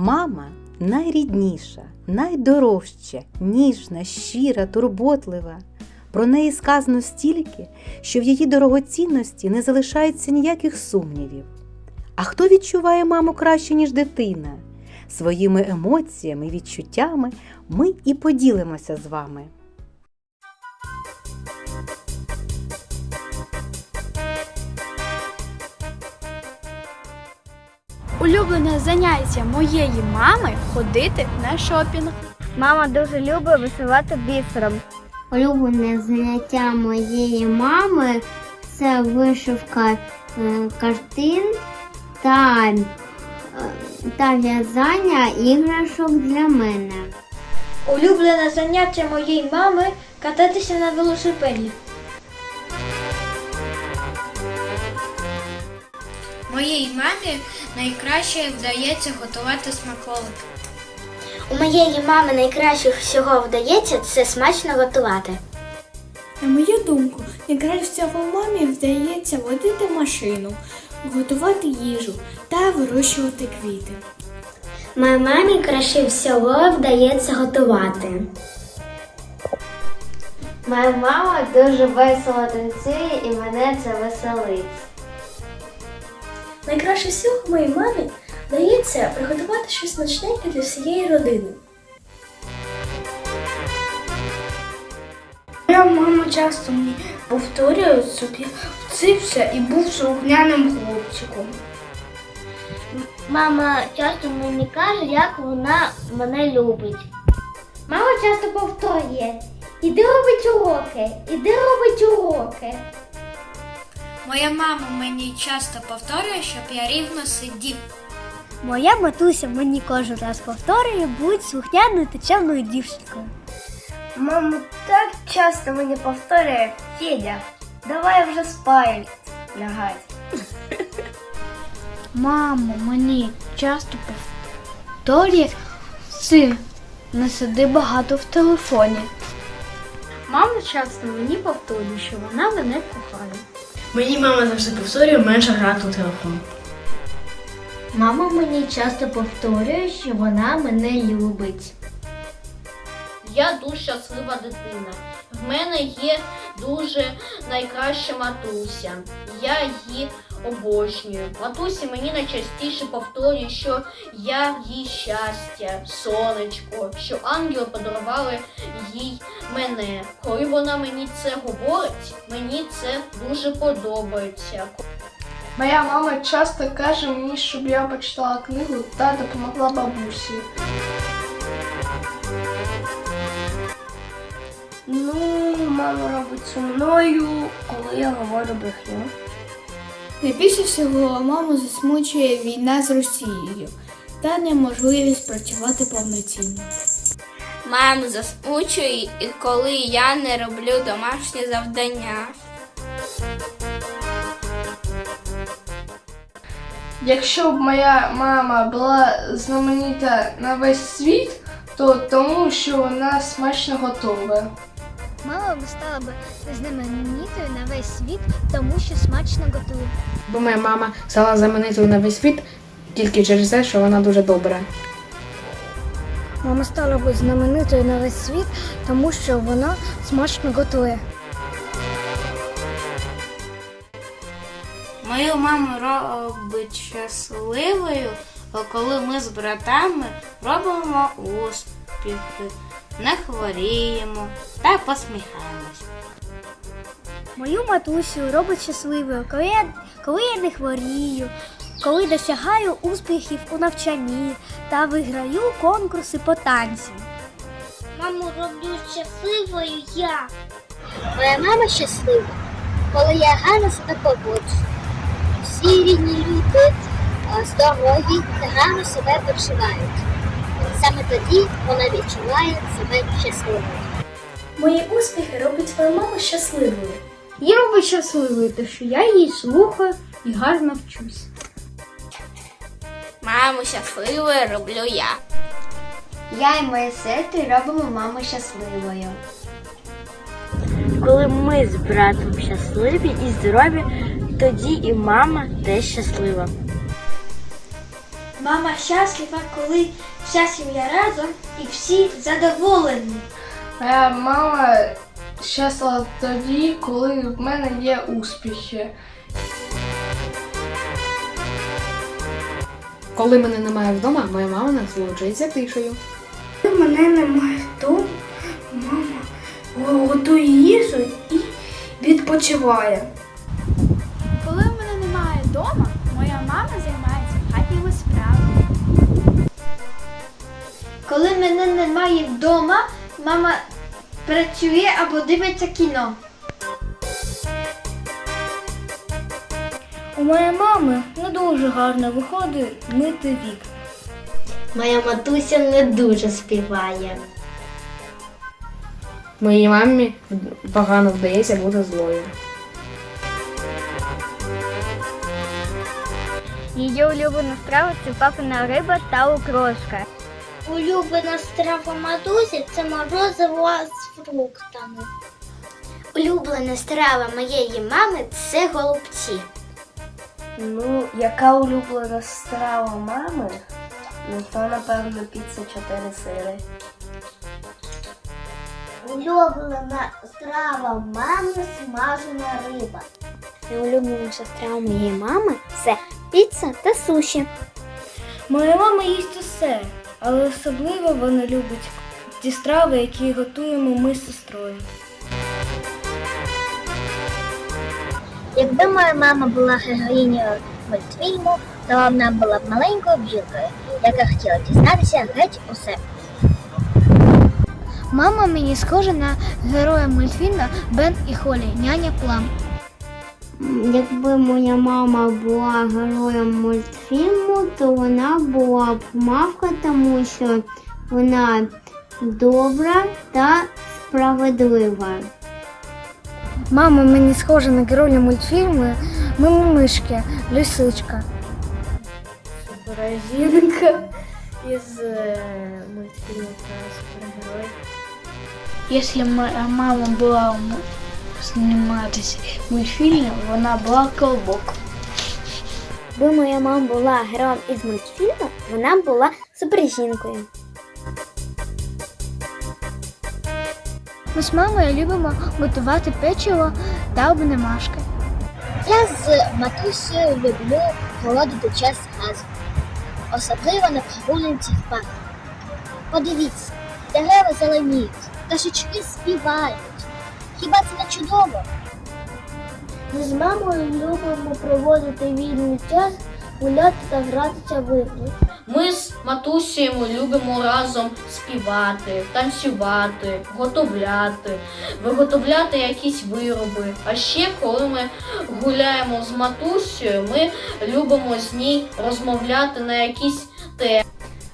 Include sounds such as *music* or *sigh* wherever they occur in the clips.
Мама найрідніша, найдорожча, ніжна, щира, турботлива. Про неї сказано стільки, що в її дорогоцінності не залишається ніяких сумнівів. А хто відчуває маму краще, ніж дитина? Своїми емоціями і відчуттями ми і поділимося з вами. Улюблене заняття моєї мами ходити на шопінг. Мама дуже любить висилати бісером. Улюблене заняття моєї мами це вишивка е, картин та, е, та в'язання іграшок для мене. Улюблене заняття моєї мами кататися на велосипеді. Моїй мамі найкраще вдається готувати смаколики. У моєї мами найкраще всього вдається це смачно готувати. На мою думку, найкраще всього мамі вдається водити машину, готувати їжу та вирощувати квіти. Моїй мамі краще всього вдається готувати. Моя мама дуже весело танцює і мене це веселить. Найкраще всього моїй мамі вдається приготувати щось смачненьке для всієї родини. Моя мама часто мені повторює, щоб я вцився і був слухняним хлопчиком. Мама часто мені каже, як вона мене любить. Мама часто повторює: іди робить уроки, іди робить уроки. Моя мама мені часто повторює, щоб я рівно сидів. Моя матуся мені кожен раз повторює, будь слухняною та чемною дівчинкою. Мама так часто мені повторює, Федя, давай вже спать лягать. *laughs* Мамо, мені часто повторює син, не сиди багато в телефоні. Мама часто мені повторює, що вона мене кохає. Мені мама завжди повторює менше грати у телефон. Мама мені часто повторює, що вона мене любить. Я дуже щаслива дитина. В мене є дуже найкраща матуся. Я її обожнюю. Матусі мені найчастіше повторює, що я їй щастя, сонечко, що ангели подарували їй мене. Коли вона мені це говорить, мені це дуже подобається. Моя мама часто каже мені, щоб я почитала книгу та допомогла бабусі. Ну, мама робить зі мною, коли я говорю брехню. Найбільше всього маму засмучує війна з Росією та неможливість працювати повноцінно. Маму засмучує, і коли я не роблю домашні завдання. Якщо б моя мама була знаменита на весь світ, то тому, що вона смачно готова. Мама б стала б знаменитою на весь світ, тому що смачно готує. Бо моя мама стала знаменитою на весь світ тільки через те, що вона дуже добра. Мама стала б знаменитою на весь світ, тому що вона смачно готує. Мою маму робить щасливою, коли ми з братами робимо успіхи, не хворіємо та посміхаємось. Мою матусю робить щасливою, коли я, коли я не хворію, коли досягаю успіхів у навчанні та виграю конкурси по танцям. Маму роблю щасливою я. Моя мама щаслива, коли я гарно себе поводжу. Всі рідні люди здорові та гарно себе почувають. Саме тоді вона відчуває себе щасливою. Мої успіхи роблять свою маму щасливою. Її робить щасливою, те, що я її слухаю і гарно вчусь. Маму щасливою роблю я. Я і мої сестри робимо маму щасливою. Коли ми з братом щасливі і здорові, тоді і мама теж щаслива. Мама щаслива, коли вся сім'я разом і всі задоволені. Моя мама щаслива тоді, коли в мене є успіхи. Коли мене немає вдома, моя мама насолоджується тишею. Коли мене немає вдома, мама готує їжу і відпочиває. Коли мене немає вдома, мама працює або дивиться кіно. У моєї мами не дуже гарно виходить мити вік. Моя матуся не дуже співає. Моїй мамі погано вдається бути злою. Її улюблена страва це папина риба та укрошка. Улюблена страва матусі це морозиво з фруктами. Улюблена страва моєї мами це голубці. Ну, яка улюблена страва мами? Ну, то, напевно, піца 4 сири. Улюблена страва мами смажена риба. Улюблена страва моєї мами це піца та суші. Моя мама їсть усе, але особливо вона любить ті страви, які готуємо ми з сестрою. Якби моя мама була героїнею мультфільму, то вона була б маленькою бджілкою, яка хотіла дізнатися геть усе. Мама мені схожа на героя мультфільму Бен і Холі, няня Плам. Якби моя мама була героєм мультфільму, то вона була б мавка, тому що вона добра та справедлива. Мама мені схожа на героя мультфільму Мимимишки, Лисичка. Супержінка із е, мультфільму про супергероїв. Якщо моя мама була зніматися в мультфільмі, вона була колбок. Якби моя мама була героєм із мультфільму, вона була супержінкою. Ми з мамою любимо готувати печиво та обнемашки. Я з матусею люблю проводити час разом, особливо на прогулянці в парку. Подивіться, дерева зеленіють, пташечки співають. Хіба це не чудово? Ми з мамою любимо проводити вільний час, гуляти та гратися в ігри. Ми з матусею любимо разом співати, танцювати, готовляти, виготовляти якісь вироби. А ще, коли ми гуляємо з матусею, ми любимо з ній розмовляти на якісь.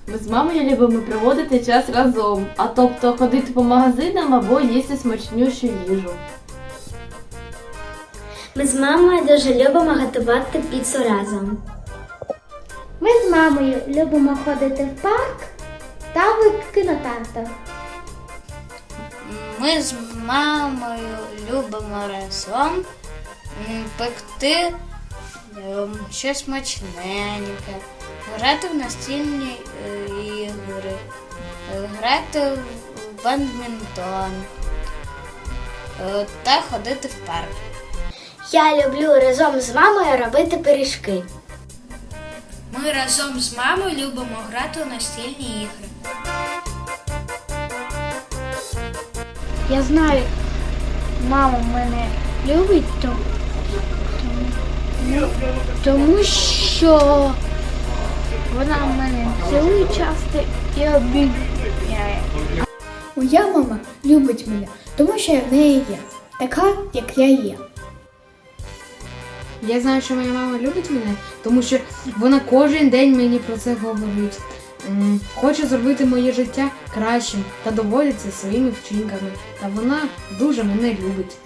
Ми з мамою любимо проводити час разом, а тобто ходити по магазинам або їсти смачнющу їжу. Ми з мамою дуже любимо готувати піцу разом. Ми з мамою любимо ходити в парк та в кінотеатр. Ми з мамою любимо разом пекти щось смачненьке, грати в настільні е, ігри, е, грати в бадмінтон е, та ходити в парк. Я люблю разом з мамою робити пиріжки. Ми разом з мамою любимо грати у настільні ігри. Я знаю, мама мене любить, то, тому, що вона мене цілує часто і обіймає. Моя мама любить мене, тому що я в неї є. Така, як я є. Я знаю, що моя мама любить мене, тому що вона кожен день мені про це говорить. Хоче зробити моє життя кращим та доводиться своїми вчинками. Та вона дуже мене любить.